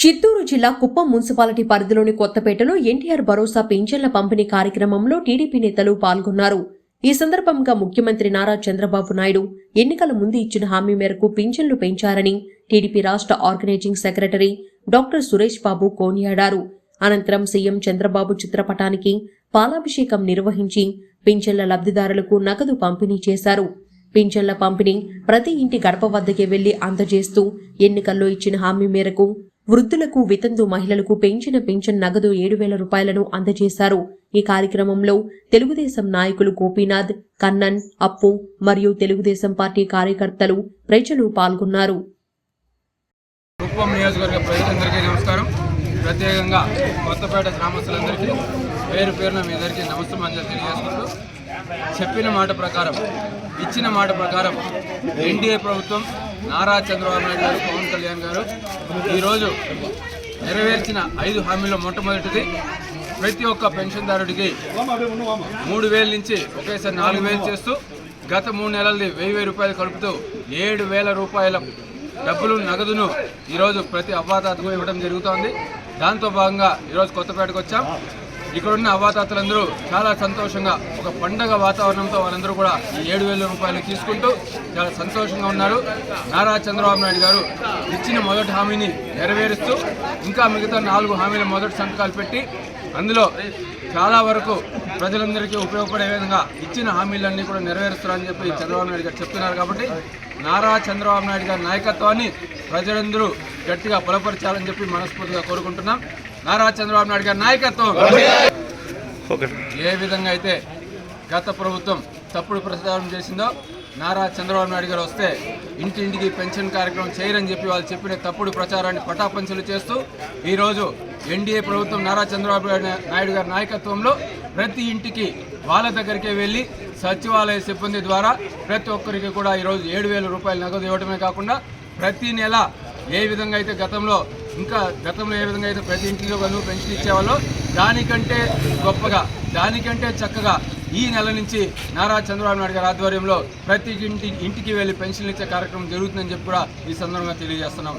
చిత్తూరు జిల్లా కుప్పం మున్సిపాలిటీ పరిధిలోని కొత్తపేటలో ఎన్టీఆర్ భరోసా పింఛన్ల పంపిణీ కార్యక్రమంలో టీడీపీ నేతలు పాల్గొన్నారు. ఈ సందర్భంగా ముఖ్యమంత్రి నారా చంద్రబాబు నాయుడు ఎన్నికల ముందు ఇచ్చిన హామీ మేరకు పింఛన్లు పెంచారని టీడీపీ రాష్ట్ర organising secretary doctor Suresh Babu కోనియాడారు. అనంతరం సీఎం చంద్రబాబు చిత్రపటానికి పాలాభిషేకం నిర్వహించి పింఛన్ల లబ్ధిదారులకు నగదు పంపిణీ చేశారు. పింఛన్ల పంపిణీ ప్రతి ఇంటి గడప వద్దకే వెళ్ళి అందజేస్తూ ఎన్నికల్లో ఇచ్చిన హామీ మేరకు వృద్ధులకు వితంతు మహిళలకు పెంచిన పెన్షన్ నగదు ఏడు వేల రూపాయలను అందజేశారు. ఈ కార్యక్రమంలో తెలుగుదేశం నాయకులు గోపీనాథ్ కన్నన్ అప్పు మరియు తెలుగుదేశం పార్టీ కార్యకర్తలు ప్రజలు పాల్గొన్నారు. నియోజకవర్గ ప్రజలందరికీ నమస్కారం. ప్రత్యేకంగా కొత్తపేట గ్రామస్తులందరికీ పేరు పేరున మీ అందరికీ నమస్తమాంజలు తెలియజేసుకుంటూ చెప్పిన మాట ప్రకారం ఇచ్చిన మాట ప్రకారం ఎన్డీఏ ప్రభుత్వం నారా చంద్రబాబు నాయుడు గారు పవన్ కళ్యాణ్ గారు ఈరోజు నెరవేర్చిన ఐదు హామీల్లో మొట్టమొదటిది ప్రతి ఒక్క పెన్షన్దారుడికి మూడు వేల నుంచి ఒకేసారి నాలుగు వేలు చేస్తూ గత మూడు నెలలది వెయ్యి వెయ్యి రూపాయలు కలుపుతూ ఏడు వేల రూపాయల డబ్బులు నగదును ఈరోజు ప్రతి అవ్వాతాతకు ఇవ్వడం జరుగుతోంది. దాంతో భాగంగా ఈరోజు కొత్తపేటకు వచ్చాం. ఇక్కడున్న అవాతాతలందరూ చాలా సంతోషంగా ఒక పండగ వాతావరణంతో వాళ్ళందరూ కూడా ఈ ఏడు వేల రూపాయలు తీసుకుంటూ చాలా సంతోషంగా ఉన్నారు. నారా చంద్రబాబు నాయుడు గారు ఇచ్చిన మొదటి హామీని నెరవేరుస్తూ ఇంకా మిగతా నాలుగు హామీల మొదటి సంతకాలు పెట్టి అందులో చాలా వరకు ప్రజలందరికీ ఉపయోగపడే విధంగా ఇచ్చిన హామీలన్నీ కూడా నెరవేరుస్తారని చెప్పి చంద్రబాబు నాయుడు గారు చెప్తున్నారు కాబట్టి నారా చంద్రబాబు నాయుడు గారి నాయకత్వాన్ని ప్రజలందరూ గట్టిగా బలపరచాలని చెప్పి మనస్ఫూర్తిగా కోరుకుంటున్నాం. నారా చంద్రబాబు నాయుడు గారి నాయకత్వం ఏ విధంగా అయితే గత ప్రభుత్వం తప్పుడు ప్రచారం చేసిందో నారా చంద్రబాబు నాయుడు గారు వస్తే ఇంటింటికి పెన్షన్ కార్యక్రమం చేయరని చెప్పి వాళ్ళు చెప్పిన తప్పుడు ప్రచారాన్ని పటాపంచలు చేస్తూ ఈరోజు ఎన్డీఏ ప్రభుత్వం నారా చంద్రబాబు నాయుడు గారి నాయకత్వంలో ప్రతి ఇంటికి వాళ్ళ దగ్గరికే వెళ్ళి సచివాలయ సిబ్బంది ద్వారా ప్రతి ఒక్కరికి కూడా ఈరోజు ఏడు వేల రూపాయలు నగదు ఇవ్వడమే కాకుండా ప్రతి నెల ఏ విధంగా అయితే గతంలో ఇంకా గతంలో ఏ విధంగా అయితే ప్రతి ఇంటిలో వాళ్ళు పెన్షన్ ఇచ్చేవాళ్ళో దానికంటే గొప్పగా దానికంటే చక్కగా ఈ నెల నుంచి నారా చంద్రబాబు నాయుడు గారి ఆధ్వర్యంలో ప్రతి ఇంటి ఇంటికి వెళ్ళి పెన్షన్లు ఇచ్చే కార్యక్రమం జరుగుతుందని చెప్పి కూడా ఈ సందర్భంగా తెలియజేస్తున్నాం.